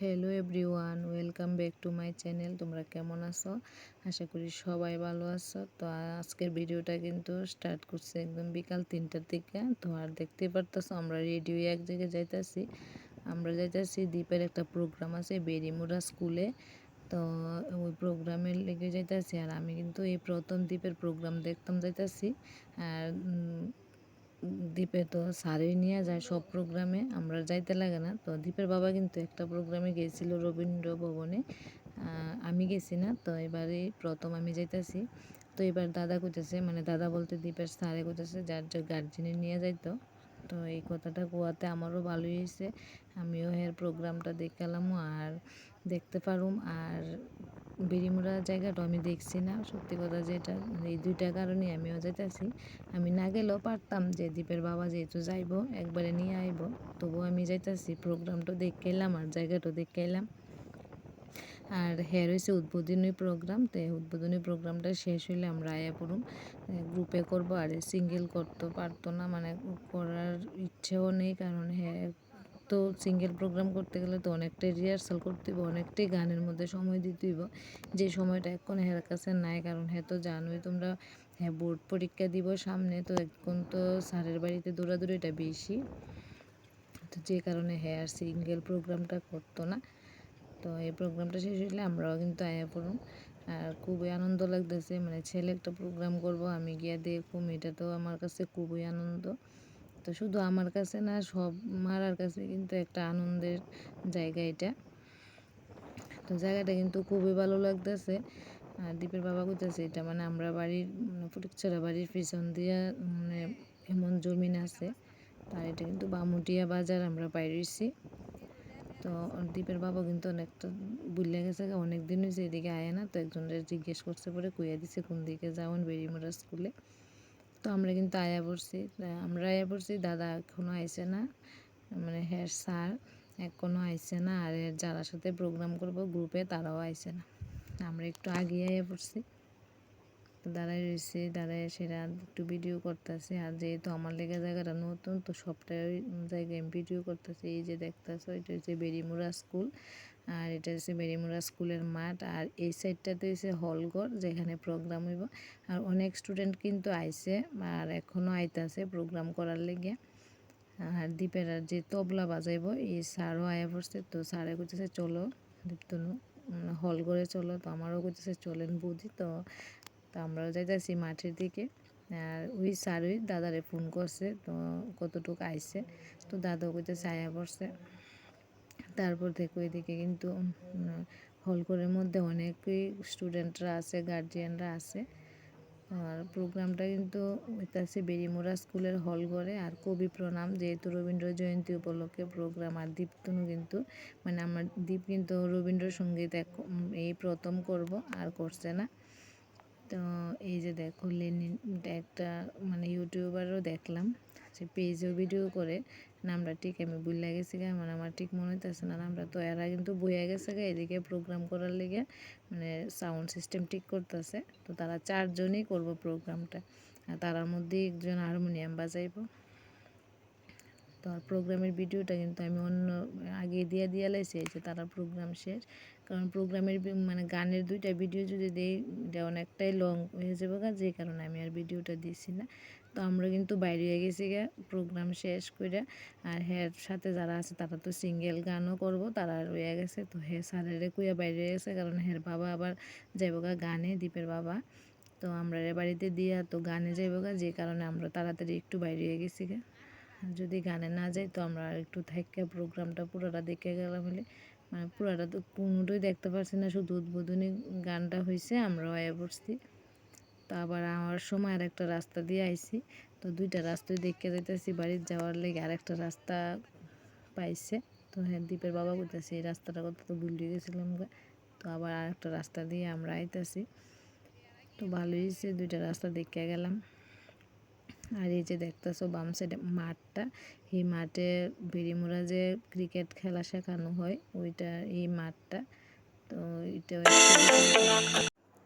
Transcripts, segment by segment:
Hello everyone welcome back to my channel তোমরা কেমন আছো? আশা করি সবাই ভালো আছো। তো আজকের ভিডিওটা কিন্তু স্টার্ট করছে একদম বিকাল তিনটার দিকে। তো আর দেখতে পারতেছো, আমরা রেডিও এক জায়গায় যাইতেছি। আমরা যাইতেছি, দ্বীপের একটা প্রোগ্রাম আছে বেরিমুরা স্কুলে তো ওই প্রোগ্রামের লেগে যাইতেছি। আর আমি কিন্তু এই প্রথম দ্বীপের প্রোগ্রাম দেখতাম যাইতেছি। আর দ্বীপে তো সারই নিয়ে যায়, সব প্রোগ্রামে আমরা যাইতে লাগে না। তো দ্বীপের বাবা কিন্তু একটা প্রোগ্রামে গিয়েছিল রবীন্দ্র ভবনে আমি গেছি না, তো এবারে প্রথম আমি যাইতেছি। তো এবার দাদা কইতেছে মানে দাদা বলতে দ্বীপের স্যারে কইতেছে, যার যে গার্জেনে নিয়ে যাইতো, তো এই কথাটা কোয়াতে আমারও ভালোই হয়েছে আমিও এর প্রোগ্রামটা দেখালাম আর দেখতে পারুম। আর বিড়িমুড়া জায়গাটা আমি দেখছি না। সত্যি কথা যেটা, এই দুইটা কারণে আমিও যেতেছি। আমি না গেলেও পারতাম যে দ্বীপের বাবা যেহেতু যাইব, একবারে নিয়ে আইব। তবুও আমি যাইতেছি, প্রোগ্রামটা দেখে এলাম আর জায়গাটা দেখে এলাম। আর হ্যাঁ রয়েছে উদ্বোধনী প্রোগ্রাম। তো উদ্বোধনী প্রোগ্রামটা শেষ হইলে আমরা আয়া পড়ুম। গ্রুপে করব আর সিঙ্গেল করতে পারতো না মানে করার ইচ্ছেও নেই। কারণ হ্যাঁ তো সিঙ্গেল প্রোগ্রাম করতে গেলে তো অনেকটাই রিহার্সাল করতে হইব, অনেকটাই গানের মধ্যে সময় দিতে হইব। যে সময়টা এখন হের কাছে নাই, কারণ হ্যাঁ তো জানোই তোমরা হ্যাঁ বোর্ড পরীক্ষা দিব সামনে, তো এখন তো স্যারের বাড়িতে দৌড়াদৌড়িটা বেশি। তো যে কারণে হ্যাঁ সিঙ্গেল প্রোগ্রামটা করতো না। তো এই প্রোগ্রামটা শেষ হলে আমরাও কিন্তু আয়া পড়ুম। আর খুবই আনন্দ লাগতেছে মানে ছেলে একটা প্রোগ্রাম করব, আমি গিয়া দেখুম, এটা তো আমার কাছে খুবই আনন্দ। তো শুধু আমার কাছে না, সব মারার কাছে কিন্তু একটা আনন্দের জায়গা এটা। তো জায়গাটা কিন্তু খুবই ভালো লাগতেছে। আর দ্বীপের বাবা কইতেছে এটা মানে আমরা বাড়ির মানে ফটিকছড়া বাড়ির পিছন দিয়া মানে এমন জমিন আছে। আর এটা কিন্তু বামুটিয়া বাজার আমরা বাইরেছি তো দ্বীপের বাবা কিন্তু অনেকটা বুঝলে গেছে অনেক দিন হয়েছে এদিকে আয় না, তো একজনের জিজ্ঞেস করছে পরে কুইয়া দিছে, কোন দিকে যাওয়ান বেরিমোড়া স্কুলে। তো আমরা কিন্তু আয়া পড়ছি। আমরা আয়া পড়ছি, দাদা এখনও আইসে না। মানে হ্যাঁ স্যার এখনও আইসে না, আর যারা সাথে প্রোগ্রাম করব গ্রুপে তারাও আইসে না। আমরা একটু আগে আয়া পড়ছি। দাঁড়াই রয়েছে দাঁড়ায় সেটা একটু ভিডিও করতেছে। আর যেহেতু আমার লেগে জায়গাটা নতুন, তো সবটাই জায়গায় ভিডিও করতেছি। এই যে দেখতেছো ওইটা হচ্ছে বেরিমুরা স্কুল আর এটা হচ্ছে বেরিমুড়া স্কুলের মাঠ। আর এই সাইডটাতে হচ্ছে হলঘর, যেখানে প্রোগ্রাম হইব। আর অনেক স্টুডেন্ট কিন্তু আইছে আর এখনও আইতাছে প্রোগ্রাম করার লেগে। আর দ্বীপের আর যে তবলা বাজাইব, এই স্যারও আয়া পড়ছে। তো স্যারে কইতেছে, চলো দীপ্তনু হল করে চলো। তো আমারও কইতেছে, চলেন বুঝি। তো তো আমরাও যাইতেছি মাঠের দিকে। আর ওই স্যারই দাদারে ফোন করছে, তো কতটুকু আইছে। তো দাদাও কইতেছে, আয়া পড়ছে। তারপর থেকে ওইদিকে কিন্তু হলঘরের মধ্যে অনেকই স্টুডেন্টরা আছে গার্জিয়ানরা আছে। আর প্রোগ্রামটা কিন্তু হইতেছে বেরিমোড়া স্কুলের হল ঘরে। আর কবি প্রণাম, যেহেতু রবীন্দ্র জয়ন্তী উপলক্ষে প্রোগ্রাম আর দীপ্তনু কিন্তু মানে আমার দীপ কিন্তু রবীন্দ্রসঙ্গীত এই প্রথম করব, আর করছে না। তো এই যে দেখো, লেনিন একটা মানে ইউটিউবারও দেখলাম, সে পেজেও ভিডিও করে। নামটা ঠিক আমি বুঝলা গেছি গা মানে আমার ঠিক মনে হইতেছে না। নামটা তো এরা কিন্তু বইয়া গেছে গা, এদিকে প্রোগ্রাম করার লেগে মানে সাউন্ড সিস্টেম ঠিক করতেছে। তো তারা চারজনই করব প্রোগ্রামটা আর তারার মধ্যে একজন হারমোনিয়াম বাজাইব। তো আর প্রোগ্রামের ভিডিওটা কিন্তু আমি অন্য, আগে দিয়ে দিয়ে লাইছি যে তারা প্রোগ্রাম শেষ। কারণ প্রোগ্রামের মানে গানের দুইটা ভিডিও যদি দিই এটা অনেকটাই লং হয়ে যাবে গা, যে কারণে আমি আর ভিডিওটা দিছি না। তো আমরা কিন্তু বাইরে হয়ে গেছি গা প্রোগ্রাম শেষ করে আর হ্যাঁ সাথে যারা আছে, তারা তো সিঙ্গেল গানও করব, তারা রয়ে গেছে। তো হ্যাঁ স্যারেরে কুইয়া বাইরে গেছে, কারণ হ্যাঁ বাবা আবার যাইব গা গানে দ্বীপের বাবা। তো আমরা রে বাড়িতে দিয়া তো গানে যাইব গা, যে কারণে আমরা তাড়াতাড়ি একটু বাইরে হয়ে গেছি গা। যদি গানে না যাই, তো আমরা আর একটু থাকা প্রোগ্রামটা পুরোটা দেখে গেলাম বলে মানে পুরোটা তো কোনোটাই দেখতে পারছি না, শুধু উদ্বোধনী গানটা হয়েছে আমরাও আয়া পড়ছি। তো আবার আমার সময় আর একটা রাস্তা দিয়ে আইছি, তো দুইটা রাস্তায় দেখে যাইতেছি, বাড়ির যাওয়ার লেগে আর একটা রাস্তা পাইছে। তো হ্যাঁ দ্বীপের বাবা করতেছি এই রাস্তাটা কত তো ভুলিয়ে গেছিলাম তো আবার আর একটা রাস্তা দিয়ে আমরা আইতেছি। তো ভালোই দুইটা রাস্তা দেখে গেলাম। আর এই যে দেখতেছো বাম সাইডে মাঠটা, এই মাঠে বেরিমোড়া যে ক্রিকেট খেলা শেখানো হয়, ওইটা এই মাঠটা। তো এটা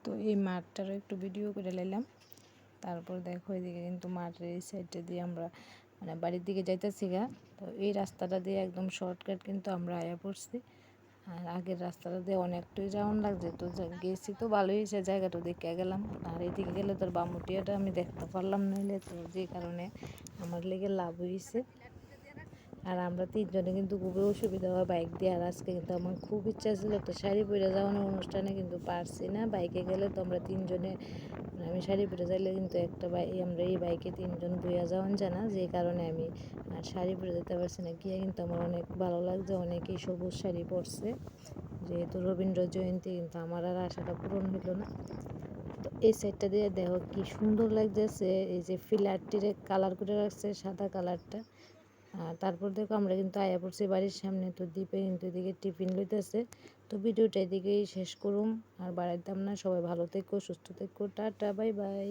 তো এই মাঠটারও একটু ভিডিও করে নিলাম। তারপর দেখো এদিকে কিন্তু মাঠের এই সাইডটা দিয়ে আমরা মানে বাড়ির দিকে যাইতেছি গা। তো এই রাস্তাটা দিয়ে একদম শর্টকাট কিন্তু আমরা আয়া পড়ছি। আর আগের রাস্তাটা দিয়ে অনেকটাই রাউন্ড লাগছে। তো গেছি তো ভালোই হয়েছে, জায়গাটা দেখে গেলাম। আর এদিকে গেলে তোর বামুটিয়াটা আমি দেখতে পারলাম নইলে তো যে কারণে আমার লেগে লাভ হয়েছে। আর আমরা তিনজনে কিন্তু খুবই অসুবিধা হয় বাইক দিয়ে। আর আজকে কিন্তু আমার খুব ইচ্ছা ছিল একটা শাড়ি পরে যাওয়ানোর অনুষ্ঠানে কিন্তু পারছি না। বাইকে গেলে তো আমরা তিনজনে মানে আমি শাড়ি পরে যাইলে কিন্তু একটা বাইক আমরা এই বাইকে তিনজন বইয়া যাওয়ান জানা যে কারণে আমি আর শাড়ি পরে যেতে পারছি না। গিয়ে কিন্তু আমার অনেক ভালো লাগছে, অনেকেই সবুজ শাড়ি পরছে। যেহেতু রবীন্দ্র জয়ন্তী কিন্তু আমার আর আশাটা পূরণ হইল না। তো এই সাইডটা দিয়ে দেখো কি সুন্দর লাগতেছে এই যে ফিলারটির কালার করে রাখছে, সাদা কালারটা তারপর দেখো আমরা কিন্তু আয়া পড়ছি বাড়ির সামনে, তো দ্বীপে কিন্তু এদিকে টিফিন লইতেছে। তো ভিডিওটা এদিকেই শেষ করুম, আর বাড়াইতাম না। সবাই ভালো থেকো, সুস্থ থেকো, টাটা, বাই বাই।